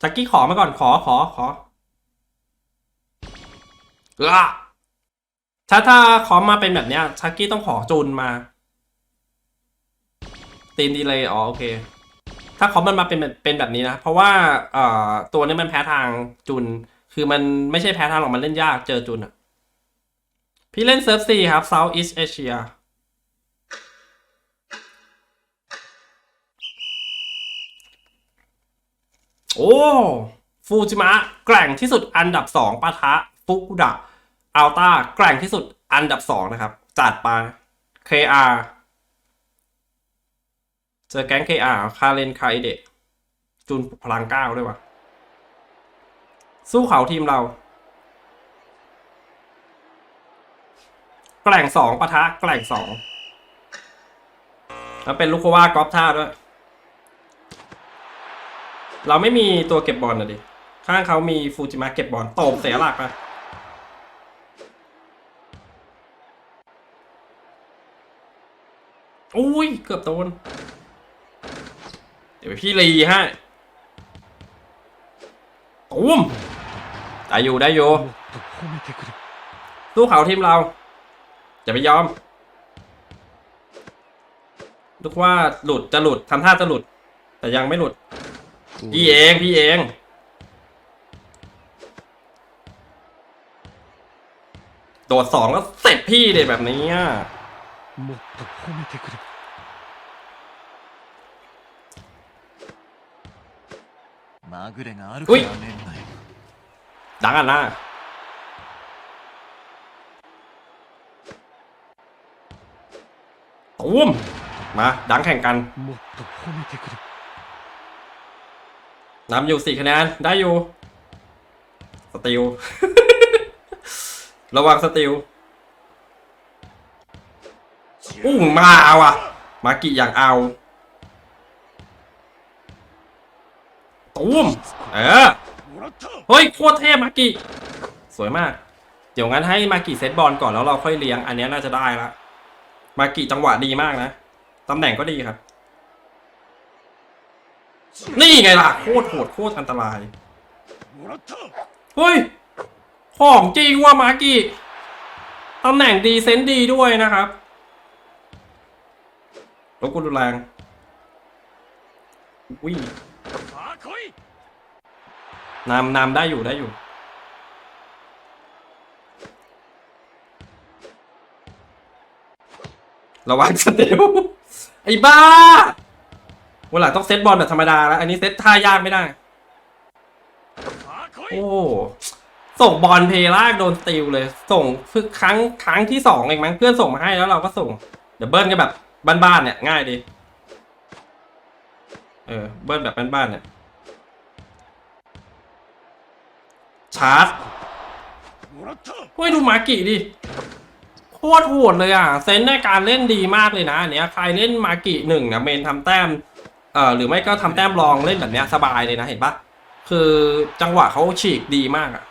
ชักกี้ขอมาก่อนขอขอขอเออถ้าถ้าขอมาเป็นแบบเนี้ยชักกี้ต้องขอจูนมา ตีนดีเลยอ๋อโอเค ถ้าขอมันมาเป็นแบบเป็นแบบนี้นะ เพราะว่าเอ่อตัวนี้มันแพ้ทางจุน คือมันไม่ใช่แพ้ทางหรอกมันเล่นยากเจอจุนอะพี่เล่นเซิร์ฟซีครับ South East Asia โอ้ฟูจิมะแกร่งที่สุดอันดับสองปะทะฟุกุดะอัลต้าแกร่งที่สุดอันดับสองนะครับ จัดไป KR เจอแก๊ง KR คาเลนคาอิเดะจุนพลังก้าวด้วยวะสู้เขาทีมเรา แกล่งสองปะทะแกล่งสองแล้วเป็นลูกโควากอล์ฟท่าด้วย เราไม่มีตัวเก็บบอลนะดิ ข้างเขามีฟูจิมะเก็บบอลตบเสียหลักไปอุ้ย เกือบโดน เดี๋ยวพี่ลีฮะตุ้มได้อยู่ได้อยู่สู้เขาทีมเรา จะไม่ยอมนึกว่าหลุดจะหลุดทำท่าจะหลุด แต่ยังไม่หลุด พี่เองพี่เองโดดสองก็เสร็จพี่เลยแบบนี้อะอุ้ยดังอะนะตุ้มมา ดังแข่งกัน นำอยู่สี่คะแนน ได้อยู่ สติล ระวังสติล อู้มาเอาอะมากิอยากเอาตูมเออ เฮ้ย โคตรเทพมากิ สวยมาก เดี๋ยวงั้นให้มากิเซตบอลก่อนแล้วเราค่อยเลี้ยง อันนี้น่าจะได้ละ มากิจังหวะดีมากนะ ตำแหน่งก็ดีครับ นี่ไงล่ะโคตรโหดโคตรอันตราย เฮ้ย ของจริงว่ามากิตำแหน่งดีเซนดีด้วยนะครับรบกวนรุนแรงวิ่งนำนำได้อยู่ได้อยู่ ระวังสเตลไอ้บ้า วันหลังต้องเซตบอลแบบธรรมดาแล้ว อันนี้เซตท่ายากไม่ได้ โอ้ ส่งบอลเพลากโดนติวเลย ส่งคือครั้งครั้งที่สองเองมั้งเพื่อนส่งมาให้แล้วเราก็ส่ง เดี๋ยวเบิ้ลก็แบบบ้านๆเนี่ยง่ายดี เออเบิ้ลแบบบ้านๆเนี่ย ชาร์จเฮ้ยดูมากิดิโคตรโหดเลยอะ เซนในการเล่นดีมากเลยนะเนี้ยใครเล่นมากิหนึ่งนะเมนทำแต้ม เอ่อหรือไม่ก็ทำแต้มลองเล่นแบบเนี้ยสบายเลยนะเห็นปะคือจังหวะเขาฉีกดีมากอะ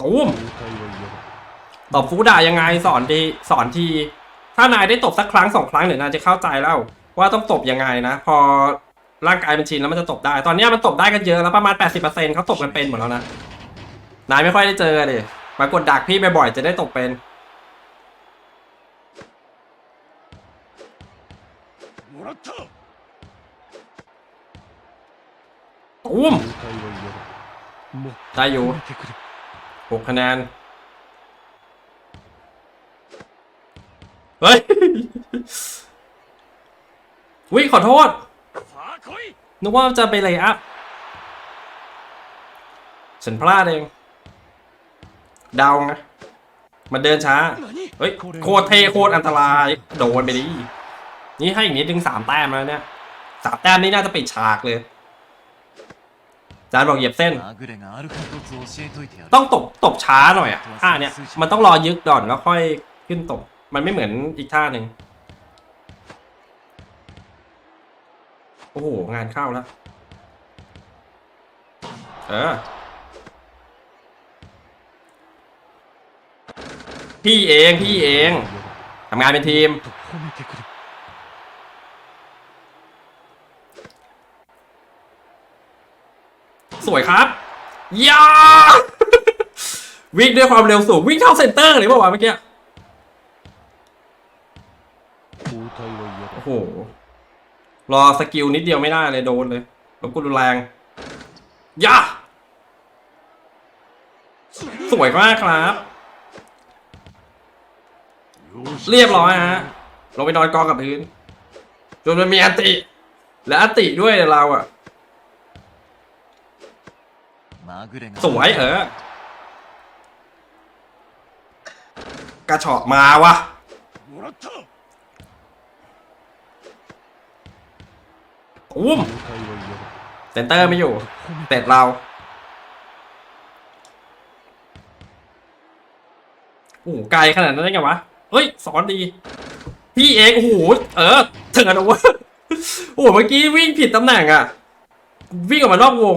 ตูมตบฟูดายังไงสอนดีสอนที ถ้านายได้ตบสักครั้งสองครั้งเดี๋ยวนายจะเข้าใจแล้ว ว่าต้องตบยังไงนะ พอร่างกายมันชินแล้วมันจะตบได้ ตอนนี้มันตบได้กันเยอะแล้วประมาณ 80%เขาตบกันเป็นหมดแล้วนะ นายไม่ค่อยได้เจอเลยมากดดักพี่บ่อยๆจะได้ตบเป็น もらった ตูม 交代は嫌だもっ ได้อยู่ と褒めてくれ หกคะแนน เฮ้ย วิขอโทษ さあ来い นึกว่าจะไปเลยอัพ ฉันพลาดเอง เดาไงมันเดินช้า 何 เฮ้ย โคตรเท่โคตรอันตราย โดนไปดิ นี่ให้อีกนิดถึงสามแต้มแล้วเนี่ยสามแต้มนี่น่าจะปิดฉากเลยจานบอกเหยียบเส้น ต้องตบตบช้าหน่อยอะท่าเนี่ยมันต้องรอยึกก่อนแล้วค่อยขึ้นตบ มันไม่เหมือนอีกท่าหนึ่งโอ้โห งานเข้าแล้ว เออ พี่เอง พี่เอง ทำงานเป็นทีม สวยครับยาวิ่งด้วยความเร็วสูง วิ่งเท่าเซนเตอร์หรือเปล่าวานเมื่อกี้โอ้โห รอสกิลนิดเดียวไม่ได้เลยโดนเลยแล้วกุลแรงยาสวยมากครับ เรียบร้อยฮะลงไปนอนกองกับพื้นจนมันมีอัติ และอัติด้วยเราอะ สวยเออกระชอกมาวะอุ้มเซนเตอร์ไม่อยู่เตะเรา โอ้โไกลขนาดนั้นได้ไงวะ เฮ้ย สอนดี พี่เองโอ้โหเออถึงอันวะโอ้โเมื่อกี้วิ่งผิดตำแหน่งอะวิ่งออกมารอบวง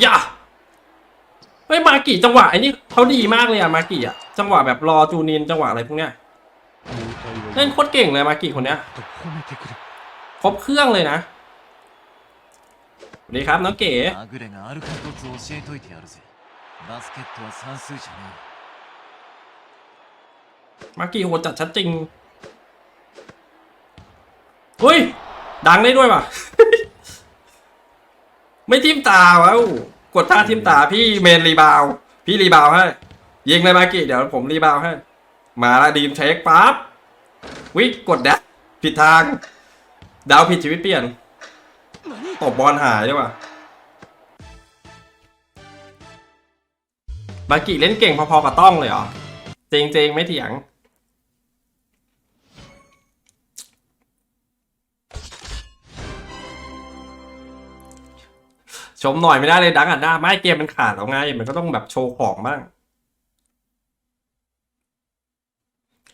อย่าไม่มากี่จังหวะไอ้นี่เขาดีมากเลยอะมากี่อะจังหวะแบบรอจูนินจังหวะอะไรพวกเนี้ยเล่นโคตรเก่งเลยมากี่คนเนี้ยครบเครื่องเลยนะดีครับน้องเก๋มากี่โหจัดชัดจริงเฮ้ยดังได้ด้วยป่ะ ไม่ทิมตาวะอู้กดท่าทิมตาพี่เมนรีบาว พี่รีบาวให้ยิงเลยมากี่เดี๋ยวผมรีบาวให้ มาละดีมเช็คปั๊บวิกดแดดผิดทาง ดาวผิดชีวิตเปลี่ยนตบบอลหายด้วยว่ะมากิเล่นเก่งพอๆกับต้องเลยเหรอจริงๆ ไม่เถียง ชมหน่อยไม่ได้เลยดังอัดหน้าไม่เกมมันขาดแล้วไง มันก็ต้องแบบโชว์ของบ้าง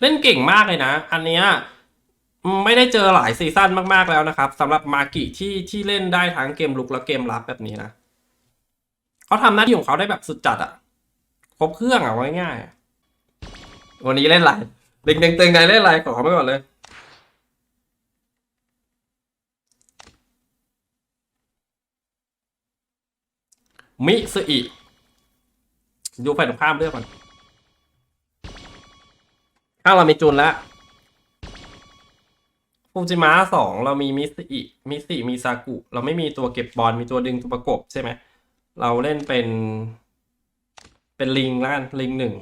เล่นเก่งมากเลยนะ อันเนี้ยไม่ได้เจอหลายซีซั่นมากๆแล้วนะครับสำหรับมากิที่ที่เล่นได้ทั้งเกมลุกและเกมรับแบบนี้นะเขาทำหน้าที่ของเขาได้แบบสุดจัดอะครบเครื่องอะว่าง่ายๆวันนี้เล่นไรเด็กๆตึงๆไหนเล่นไรขอเขาไปก่อนเลย มิสอิดูฝ่ายตรงข้ามเรื่องก่อนข้าเรามีจุนแล้วฟูจิมะสองเรามีมิสอิมิสิมีซากุ เราไม่มีตัวเก็บบอลมีตัวดึงตัวประกบใช่ไหม เราเล่นเป็น เป็นลิงแล้วกันลิงหนึ่ง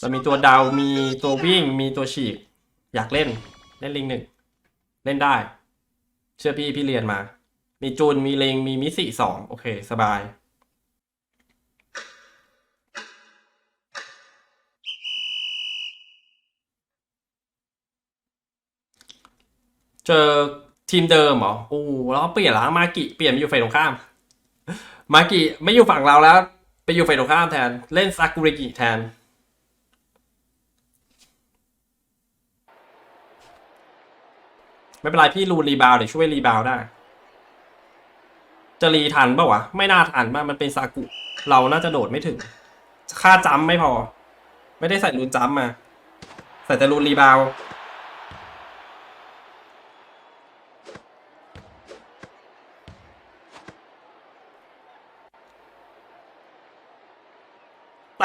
เรามีตัวดาวมีตัววิ่งมีตัวฉีก อยากเล่นเล่นลิงหนึ่งเล่นได้ เชื่อพี่พี่เรียนมา มีจูนมีเลงมีมิสิสองโอเค สบาย เจอทีมเดิมเหรอโอ้แล้วเปลี่ยนแล้วมากิเปลี่ยนไปอยู่ฝ่ายตรงข้าม มากิไม่อยู่ฝั่งเราแล้ว ไปอยู่ฝ่ายตรงข้ามแทน เล่นซากุริกิแทน ไม่เป็นไรพี่รูนรีบาวเดี๋ยวช่วยรีบาวได้ จะรีทันปะวะ ไม่น่าทันป่ะมันเป็นซากุ เราน่าจะโดดไม่ถึง ค่าจัมป์ไม่พอ ไม่ได้ใส่รูนจัมป์มา ใส่แต่รูนรีบาว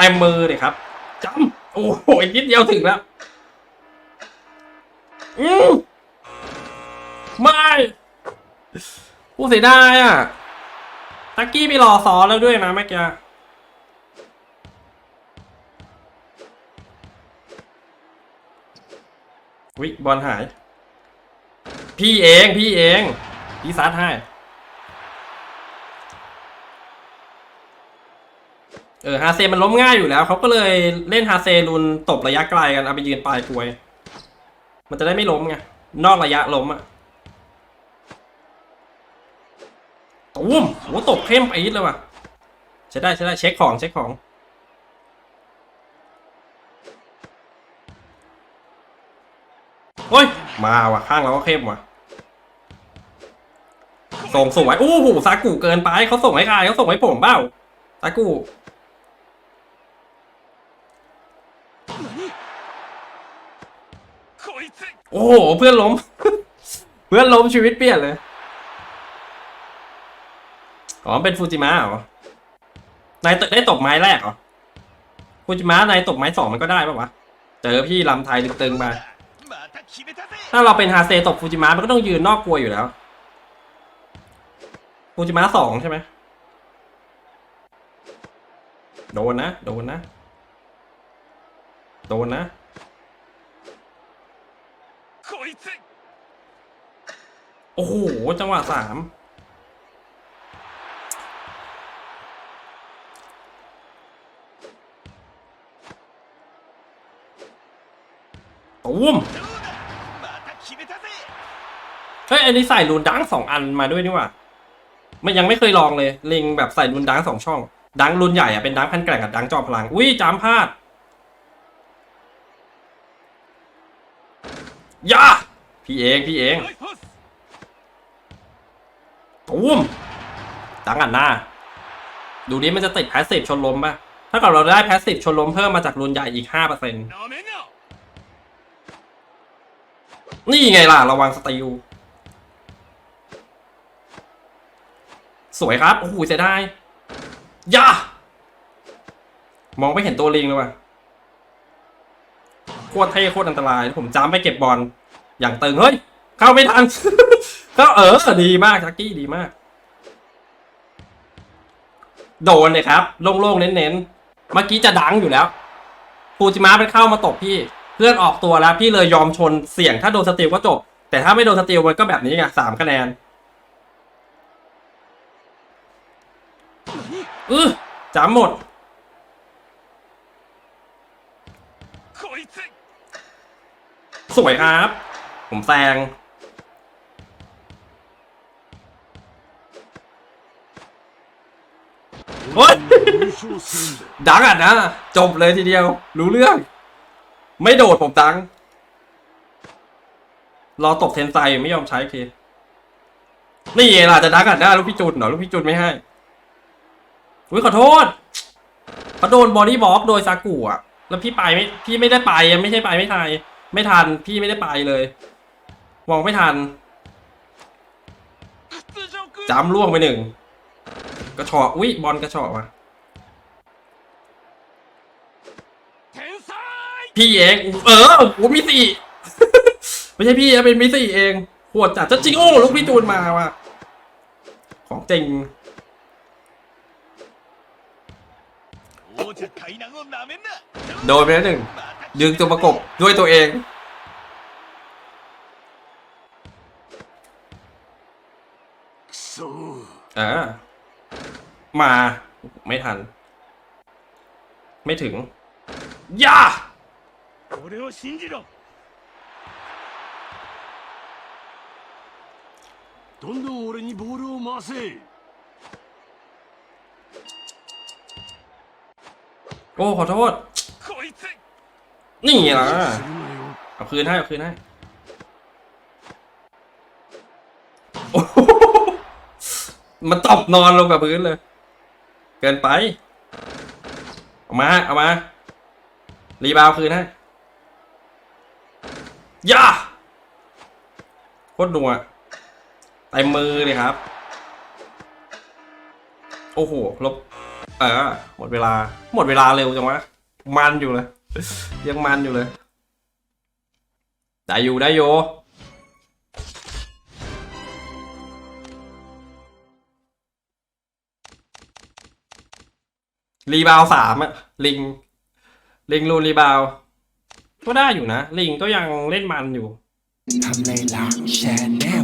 ต็มมือเลยครับจัมป์โอ้โหนิดเดียวถึงแล้ว อืมไม่กูเสียดายอะ ตักกี้ไปรอซอนแล้วด้วยนะเมื่อกี้วิบอลหาย พี่เอง พี่เองพี่ซัดให้ เออฮาเซมันล้มง่ายอยู่แล้วเขาก็เลยเล่นฮาเซรุนตบระยะไกลกันเอาไปยืนปลายกลวย มันจะได้ไม่ล้มไงนอกระยะล้มอะตุ้มโหตกเข้มไปอีกเลยว่ะใช้ได้ใช้ได้เช็คของเช็คของโอ้ยมาว่ะข้างเราก็เข้มว่ะส่งสวยโอ้โหซากุเกินไปเขาส่งให้ใครเขาส่งให้ผมเปล่าซากุ โอ้โห เพื่อนล้ม เพื่อนล้มชีวิตเปลี่ยนเลย อ๋อ เป็นฟูจิมะเหรอ นายได้ตกไม้แรกเหรอ ฟูจิมะนายตกไม้สองมันก็ได้ปะวะ เจอพี่ลำไทยตึงๆมา ถ้าเราเป็นฮาเซตกฟูจิมะมันก็ต้องยืนนอกกลัวอยู่แล้ว ฟูจิมะสองใช่ไหมโดนนะ โดนนะ โดนนะ こいつ โอ้โห จังหวะสาม ตูม どうだまた決めたぜ เฮ้ย อันนี้ใส่รูนดังสองอันมาด้วยนี่หว่ามันยังไม่เคยลองเลย ลิงแบบใส่รูนดังสองช่อง ดังรูนใหญ่อะเป็นดังพันแกร่งกับดังจอมพลัง อุ้ยจามพลาด ย่าพี่เองพี่เองตูมตั้งอันหน้า ดูนี้มันจะติดแพสซีฟชนลมป่ะ ถ้าเกิดเราได้แพสซีฟชนลมเพิ่มมาจากรุนใหญ่อีก 5%นี่ไงล่ะ ระวังสติลสวยครับ โอ้โหเสียดายย่ามองไม่เห็นตัวลิงเลยว่ะ คตรเท่โคตรอันตราย ผมจ้ำไปเก็บบอลอย่างตึง เฮ้ย เข้าไม่ทัน ก็เออ ดีมากชักกี้ดีมาก โดนเลยครับ โล่งๆ เน้นๆ เมื่อกี้จะดังอยู่แล้วฟูจิมะมันเข้ามาตบพี่ เพื่อนออกตัวแล้ว พี่เลยยอมชนเสี่ยงถ้าโดนสติลก็จบ แต่ถ้าไม่โดนสติลมันก็แบบนี้ไงสามคะแนนอือจำหมด สวยครับ ผมแซงโอ๊ยดังอะนะ จบเลยทีเดียว รู้เรื่อง ไม่โดดผมตัง รอตกเทนไซไม่ยอมใช้คีนี่เอล่ะจะดังอะนะลูกพี่จุดเหรอลูกพี่จุดไม่ให้อุ้ยขอโทษเขาโดนบอดี้บล็อกโดยซากุอะ แล้วพี่ไปไม่พี่ไม่ได้ไปไม่ใช่ไปไม่ทาย ไม่ทัน พี่ไม่ได้ไปเลย มองไม่ทันจำล่วงไปหนึ่ง กระชอกอุ้ยบอลกระชอว่ะพี่เอง เออโอ้มีสี่ไม่ใช่พี่เป็นมีสี่เองปวดจัดจะจริงโอ้ลูกพี่จูนมาว่ะของจริงโดนไปแล้วหนึ่ง ดึงตัวประกบด้วยตัวเอง くそ อ่า มา ไม่ทัน ไม่ถึง ย่า 俺を信じろどんどん俺にボールを回せ โอ้ขอโทษ こいつ นี่ล่ะเอาคืนให้เอาคืนให้มันตบนอนลงกับพื้นเลย เกินไป เอามาเอามารีบาวคืนให้ย่าโคตรหนัวเต็มมือเลยครับ โอ้โหลบเออหมดเวลา หมดเวลาเร็วจังวะมันอยู่เลย ยังมันอยู่เลย ได้อยู่ได้อยู่รีบาวสามอะลิง ลิงรูนรีบาว ก็ได้อยู่นะ ลิงก็ยังเล่นมันอยู่ทำในหลังแชนแน